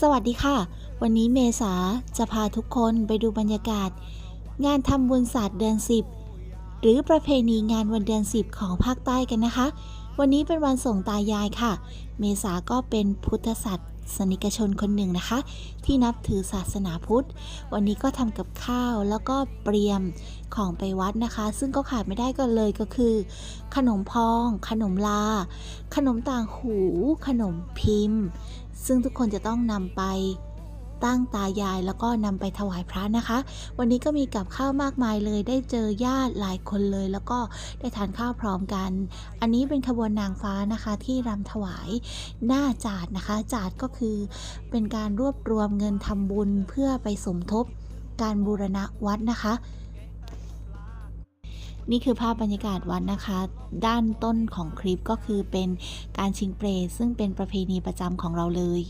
สวัสดีค่ะ วันนี้เมษาจะพาทุกคนไปดูบรรยากาศ งานทำบุญศาสตร์เดือน 10 หรือประเพณีงานวันเดือน 10 ของภาคใต้กันนะคะ วันนี้เป็นวันส่งตายายค่ะ เมษาก็เป็นพุทธศา สนิกชนคนหนึ่งนะคะ ที่นับถือศาสนาพุทธ วันนี้ก็ทำกับข้าวแล้วก็เตรียมของไปวัดนะคะ ซึ่งก็ขาดไม่ได้ก็เลยก็คือ ขนมพอง ขนมลา ขนมต่างหู ขนมพิมพ์ ซึ่งทุกคนจะต้องนำไป ตั้งตายายแล้วก็นำไปถวายพระนะคะ วันนี้ก็มีกับข้าวมากมายเลยได้เจอญาติหลายคนเลย แล้วก็ได้ทานข้าวพร้อมกัน อันนี้เป็นขบวนนางฟ้านะคะที่รำถวายหน้าจาดนะคะ จาดก็คือเป็นการรวบรวมเงินทำบุญเพื่อไปสมทบการบูรณะวัดนะคะนี่คือภาพบรรยากาศวัดนะคะ ด้านต้นของคลิปก็คือเป็นการชิงเปรตซึ่งเป็นประเพณีประจำของเราเลย